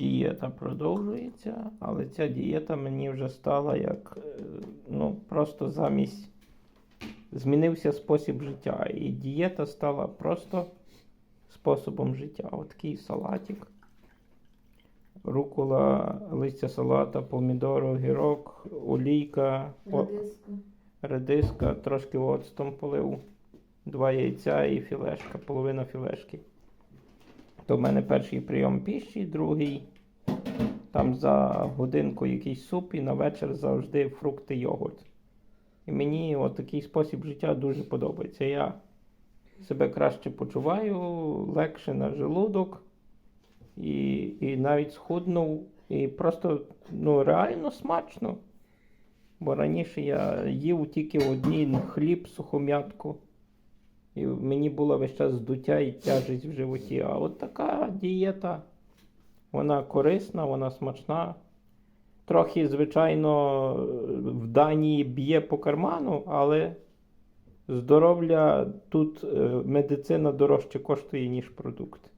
Дієта продовжується, але ця дієта мені вже стала як е, ну, просто замість змінився спосіб життя. І дієта стала просто способом життя. От такий салатик. Рукола, листя салата, помідор, огірок, олійка, Редиска. редиска, трошки оцтом полив, два яйця і філешка, половина філешки. То в мене перший прийом піші, другий. Там за годинку якийсь суп і на вечір завжди фрукти йогурт. І мені от такий спосіб життя дуже подобається. Я себе краще почуваю, легше на желудок і, і навіть схуднув. І просто ну, реально смачно. Бо раніше я їв тільки один хліб, сухом'ятку. І мені було весь час здуття і тяжесть в животі. А от така дієта, вона корисна, вона смачна. Трохи, звичайно, в Данії б'є по карману, але здоров'я тут е, медицина дорожче коштує, ніж продукти.